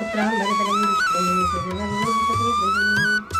पुत्रां भरतरं विष्णुं सुरवन्नं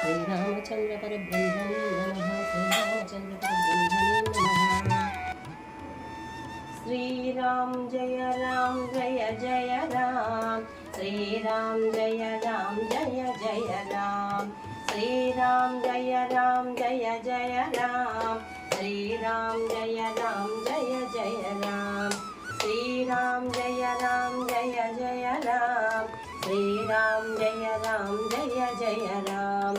శ్రీరామచంద్ర పరబ్రహ్మణే నమ శ్రీరామచంద్ర పరబ్రహ్మణే నమ శ్రీరామ్ జయ రామ్ జయ జయ రామ్ శ్రీరామ్ జయ రామ్ జయ జయ రామ్ శ్రీరామ్ జయ రామ్ జయ జయ రామ్ శ్రీరామ్ జయ రామ్ జయ జయ రామ్ శ్రీరామ్ జయ రామ్ జయ జయ రామ్ శ్రీరామ్ జయ రామ్ జయ జయ రామ్.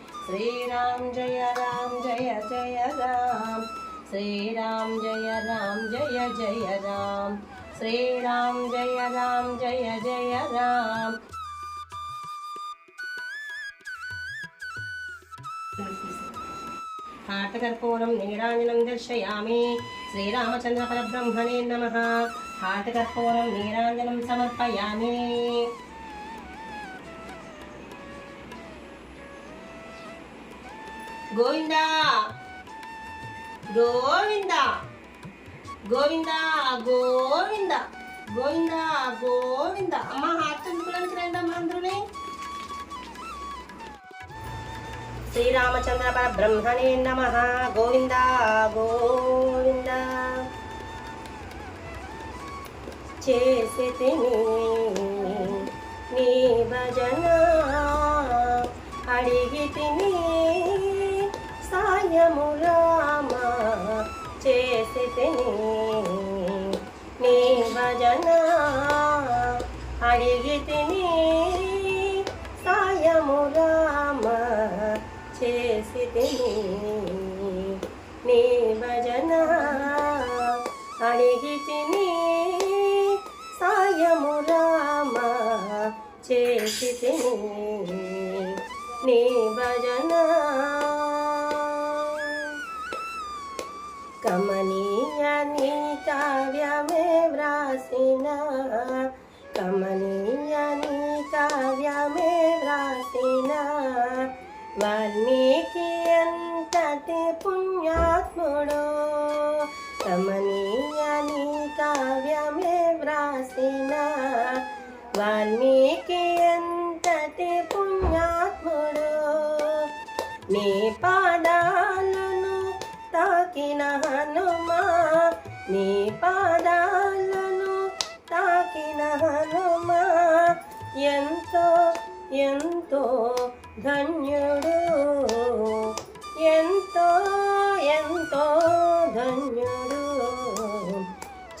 श्रीराम जय राम जय जय राम श्रीराम जय राम जय जय राम श्रीराम जय राम जय जय राम हाटकर्पूरं नीराञ्जनं दर्शयामि श्रीरामचन्द्रपरब्रह्मणे नमः हाटकर्पूरं नीराञ्जनं समर्पयामि గోవిందా. గోవింద. గోవింద గోవింద. గోవింద గోవింద. అమ్మ హార్ట్ ఎందుకు రండి అమ్మ అందరూనే? శ్రీరామచంద్ర పరబ్రహ్మణే నమ. గోవింద గోవింద. చేసి నీ భజన. అడిగి తిని ములామా చేసితిని నీ భజన అడిగితిని సాయములామా చేసితిని నీ భజన అడిగితిని సాయములామా చేసితిని నీ భజన కావ్యమే వ్రాసిన కమనీయ నీ కావ్యమే వ్రాసిన వాల్మీకి అంతటి పుణ్యాత్ముడు కమనీయ నీ కావ్యమే వ్రాసిన వాల్మీకి అంతటి పుణ్యాత్ముడు నీ పాద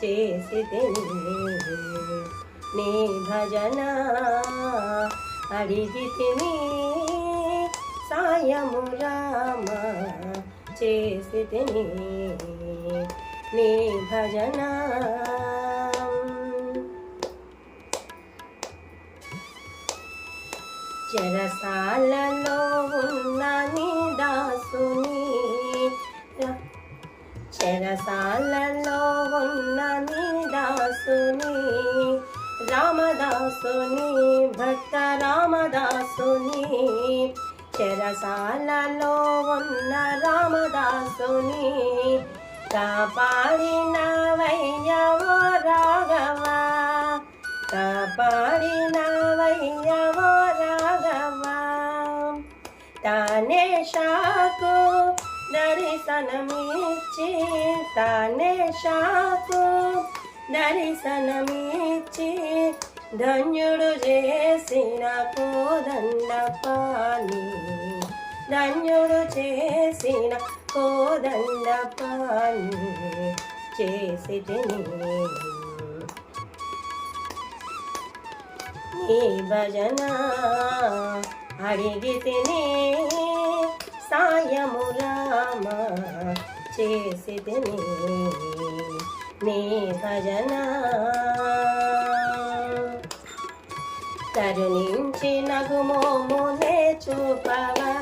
చేసి నీ భజన అడిగి తిని సాయము రామ చేసి నీ భజన చెరసాలలో ఉన్న నీ దాసుని చెరసాలలో ఉన్న నీ దాసుని రామదాసుని భక్త రామదాసుని చెరసాలలో ఉన్న రామదాసుని కాపాడిన వయ్యవో రాఘవ కాపాడిన వయ్యవో రాఘవ. తానే షాకు దర్శనమిచ్చి తానే షాకు దర్శనమిచ్చి ధన్యుడు చేసిన కోదండపాని ధన్యుడు చేసిన కోదండ పాని చేసి నీ భజన అడిగి తినే. సాయము రామ చేసిదిని నీ భజన. కరుణించి నగుమోము నే చూపవా.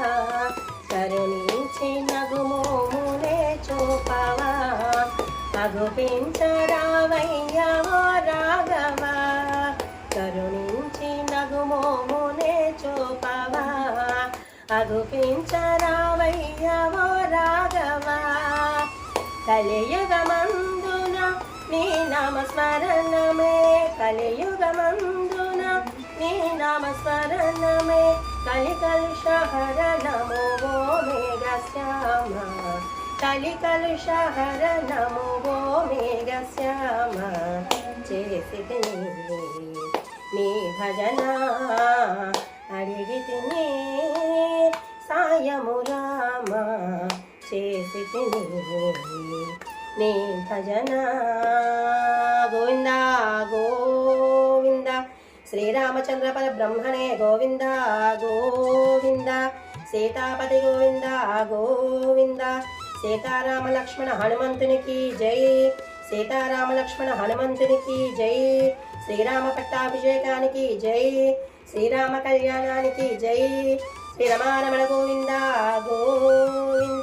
కరుణించి నగుమోము నే చూపవా. అగుపించరావయ్యా రాఘవా. కరుణించి నగుమోము నే చూపవా. అగుపించరా కలియుగమందున నీ నామస్మరణమే. కలియుగమందున నీ నామస్మరణమే. కలికలుషహర నమో ఓ మేఘ కలికలుషహర నమో ఓ చేసి నీ భజనా చేసి నీ భజన గోవింద గోవింద శ్రీరామచంద్ర పర బ్రహ్మణే గోవింద గోవింద సీతాపతి గోవింద గోవింద సీతారామ లక్ష్మణ హనుమంతునికి జై సీతారామ లక్ష్మణ హనుమంతునికి జై శ్రీరామ పట్టాభిషేకానికి జై శ్రీరామ కళ్యాణానికి జై శ్రీరమారమణ గోవింద గోవింద.